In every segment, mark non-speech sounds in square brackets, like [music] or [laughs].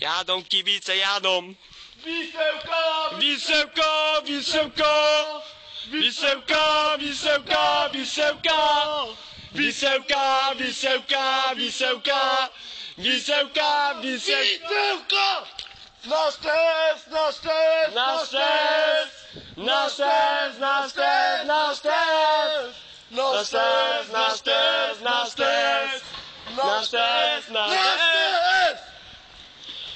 Já dom Jádomky více jádom. Výsevka, výsevka, výsevka, výsevka, výsevka, výsevka, výsevka, výsevka, výsevka, výsevka, výsevka. Na stres, na stres, na stres, na stres, na stres, na stres, na stres, na stres, na stres, na stres.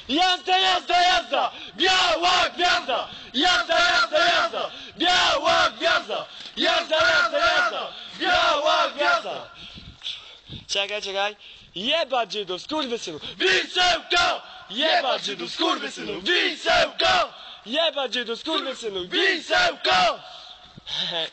Jazda, jazda, jazda! Biała gwiazda! Jazda, jazda, jazda! Biała gwiazda! Jazda, jazda, jazda! Biała gwiazda! Czekaj, czekaj! Jebać Żydów, skurwysynu! Wisełka! Jebać Żydów, skurwysynu! Wisełka! Jebać Żydów, skurwysynu! Wisełka! [laughs]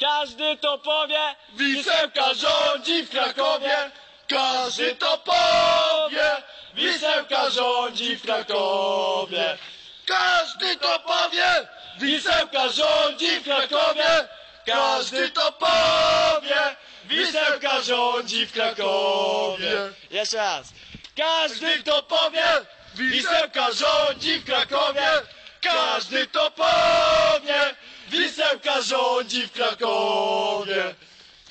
Każdy to powie! Wisełka rządzi w Krakowie! Każdy to powie! Wisełka rządzi w Krakowie! Każdy to powie! Wisełka rządzi w Krakowie! Każdy to powie! Wisełka rządzi w Krakowie! Jeszcze raz! Każdy to powie! Wisełka rządzi w Krakowie! Każdy to powie! Wisełka rządzi w Krakowie!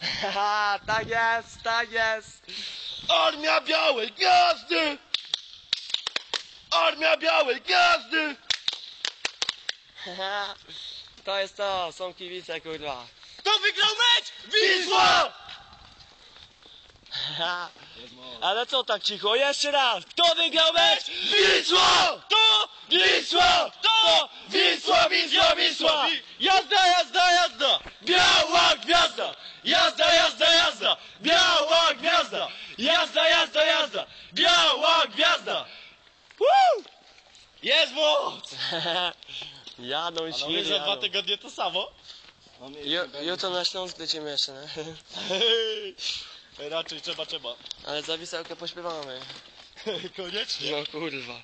[laughs] Tak jest, tak jest! Armia Białej Gwiazdy! Armia Białej Gwiazdy! [laughs] To jest to, są kibice kurwa. Kto wygrał mecz? Wisła! [laughs] Ale co tak cicho? Jeszcze raz! Kto wygrał mecz? Wisła! To Wisła! To Wisła, Wisła, Wisła! Jazda, jazda, jazda! Biała gwiazda! Jazda, jazda, jazda! Biała gwiazda! Jazda! Biała gwiazda! Woo! Jest moc! [laughs] Jadą świry, za dwa jadą. tygodnie to samo? Ju- Jutro na Śląsk lecimy jeszcze, nie? [laughs] Raczej trzeba, trzeba. Ale za wisełkę pośpiewamy. [laughs] Koniecznie. No kurwa.